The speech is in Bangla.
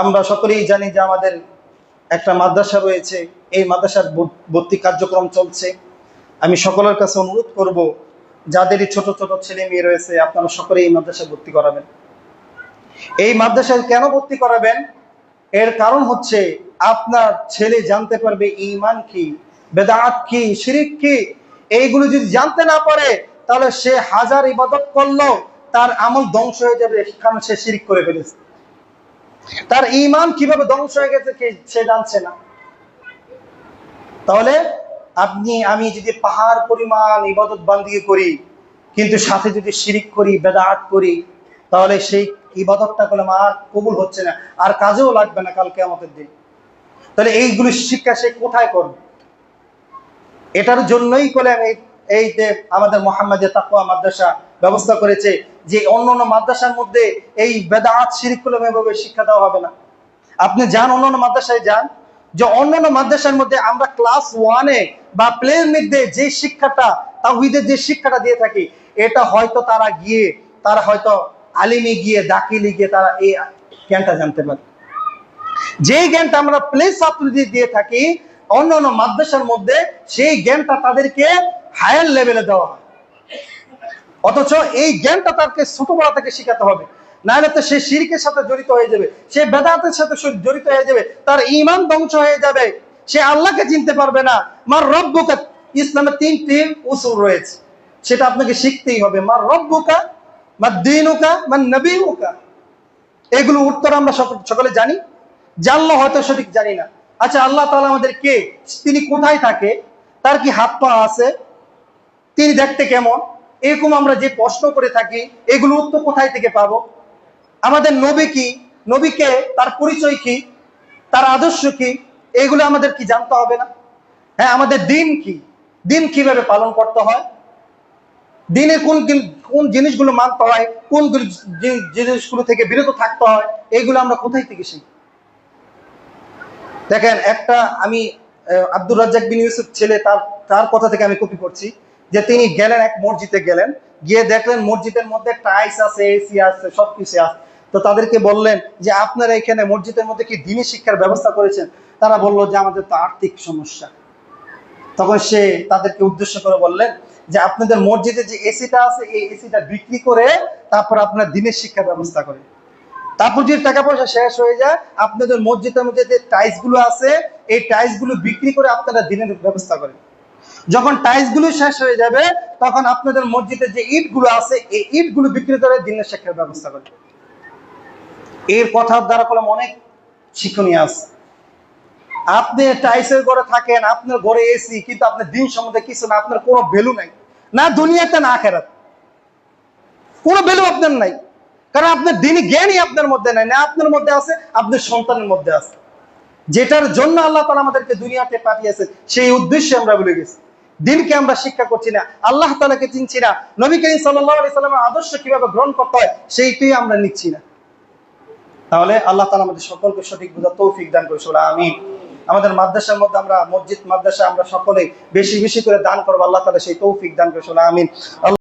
আমরা সকলেই জানি যে আমাদের একটা মাদ্রাসা রয়েছে, এই মাদ্রাসার ভর্তি কার্যক্রম চলছে। আমি সকলের কাছে অনুরোধ করব, যাদেরই ছোট ছোট ছেলে মেয়ে রয়েছে, আপনারা সকলে এই মাদ্রাসায় ভর্তি করাবেন। এই মাদ্রাসায় কেন ভর্তি করাবেন? এর কারণ হচ্ছে, আপনার ছেলে জানতে পারবে ইমান কি, বেদাত কি, শিরিক কি, এইগুলো যদি জানতে না পারে, তাহলে সে হাজার ইবাদত করল তার আমল ধ্বংস হয়ে যাবে কারণ সে শিরিক করে ফেলেছে। তার ইমান কীভাবে ধ্বংস হয়ে গেছে সে জানছে না। তাহলে আপনি, আমি যদি পাহাড় পরিমাণ ইবাদত বান্দিকে করি, কিন্তু সাথে যদি শিরিক করি, বেদাত করি, তাহলে সেই ইবাদতটা করলে আর কবুল হচ্ছে না, আর কাজেও লাগবে না কালকে আমাদের দিন। তাহলে এইগুলো শিক্ষা সে কোথায় করবে? এটার জন্যই করে আমি এই যে আমাদের মোহাম্মদে তাকুয়া মাদ্রাসা ব্যবস্থা করেছে যে অন্য অন্য মাদ্রাসার মধ্যে এই বেদাত শিরিকুলম এভাবে শিক্ষা দেওয়া হবে না। আপনি যান অন্য অন্য মাদ্রাসায় যান, যে অন্যান্য মাদ্রাসার মধ্যে আমরা ক্লাস ওয়ানে বা প্লের মধ্যে যে শিক্ষাটা তাহিদের যে শিক্ষাটা দিয়ে থাকি, এটা হয়তো তারা গিয়ে, তারা হয়তো আলিমে গিয়ে, দাখিলে গিয়ে তারা এই জ্ঞানটা জানতে পারে। যে জ্ঞানটা আমরা প্লে ছাত্রদের দিয়ে থাকি, অন্য অন্য মাদ্রাসার মধ্যে সেই জ্ঞানটা তাদেরকে হায়ার লেভেলে দেওয়া হয়। অথচ এই জ্ঞানটা তাকে ছোটবেলা থেকে শিখাতে হবে। নাহলে তো সে শিরকের সাথে জড়িত হয়ে যাবে, সে বেদাতের সাথে জড়িত হয়ে যাবে, তার ইমান ধ্বংস হয়ে যাবে, সে আল্লাহকে চিনতে পারবে না। মার রব্বুকা ইসলামের তিনটি উসুল রয়েছে, সেটা আপনাকে শিখতেই হবে। মার রব্বুকা, মার দিনুকা, মার নবীনুকা এগুলো উত্তর আমরা সক- সকলে জানি। জানলো হয়তো সঠিক জানি না। আচ্ছা আল্লাহ তালা আমাদের কে? তিনি কোথায় থাকে? তার কি হাত পা আছে? তিনি দেখতে কেমন? এরকম আমরা যে প্রশ্ন করে থাকি, এগুলো উত্তর কোথায় থেকে পাবো? আমাদের নবী কি? নবীকে তার পরিচয় কি? তার আদর্শ কি? এগুলো আমাদের কি জানতে হবে না? হ্যাঁ আমাদের দিন কি? দিন কীভাবে পালন করতে হয়? দিনে কোন কোন জিনিসগুলো মানতে হয়? কোন জিনিসগুলো থেকে বিরত থাকতে হয়? এগুলো আমরা কোথায় থেকে শিখি? দেখেন, একটা আমি আব্দুর রাজ্জাক বিন ইউসুফ ছেলে, তার তার কথা থেকে আমি কপি করছি যে তিনি গেলেন এক মসজিদে গেলেন, গিয়ে দেখলেন মসজিদের মধ্যে টাইলস আছে এসি আছে, সবকিছু আছে। তো তাদেরকে বললেন যে, আপনারা এখানে মসজিদের মধ্যে কি দিনী শিক্ষার ব্যবস্থা করেছেন? তারা বলল যে, আমাদের তো আর্থিক সমস্যা। তখন সে তাদেরকে উদ্দেশ্য করে বললেন যে, আপনাদের মসজিদে যে এসিটা আছে, এই এসিটা বিক্রি করে তারপর আপনার দিনের শিক্ষা ব্যবস্থা করে তারপর যদি টাকা পয়সা শেষ হয়ে যায়, আপনাদের মসজিদের মধ্যে যে টাইলসগুলো আছে, এই টাইলসগুলো বিক্রি করে আপনারা দিনের ব্যবস্থা করেন। যখন টাইলসগুলো শেষ হয়ে যাবে, তখন আপনাদের মসজিদে যে ইটগুলো আছে, এই ইটগুলো বিক্রি করে দিনের শিক্ষার ব্যবস্থা করেন এর কথার দ্বারা করলাম অনেক শিক্ষণীয় আছে। আপনি টাইসের ঘরে থাকেন, আপনার ঘরে এসি কিন্তু আপনার দিন সম্বন্ধে কিছু না, আপনার কোনো ভ্যালু নাই। না দুনিয়াতে, না আখেরাত। কোনো ভ্যালু আপনার নাই। কারণ আপনার দিনই জ্ঞানই আপনার মধ্যে নাই, না আপনার মধ্যে আছে, আপনার সন্তানের মধ্যে আছে। যেটার জন্য আল্লাহ তালা আমাদেরকে দুনিয়াতে পাঠিয়েছেন, সেই উদ্দেশ্যে আমরা বলে গেছি। দিনকে আমরা শিক্ষা করছি না, আল্লাহ তালাকে চিনছি না, নবী করিম সাল্লাহ আলি সাল্লামের আদর্শ কীভাবে গ্রহণ করতে হয় সেইটাই আমরা নিচ্ছি না। তাহলে আল্লাহ তালা আমাদের সকলকে সঠিক বোঝা তৌফিক দান করেছিল আমি আমাদের মাদ্রাসার মধ্যে আমরা, মসজিদ, মাদ্রাসা আমরা সকলে বেশি বেশি করে দান করব, আল্লাহ তালা সেই তৌফিক দান করেছিল আমিন।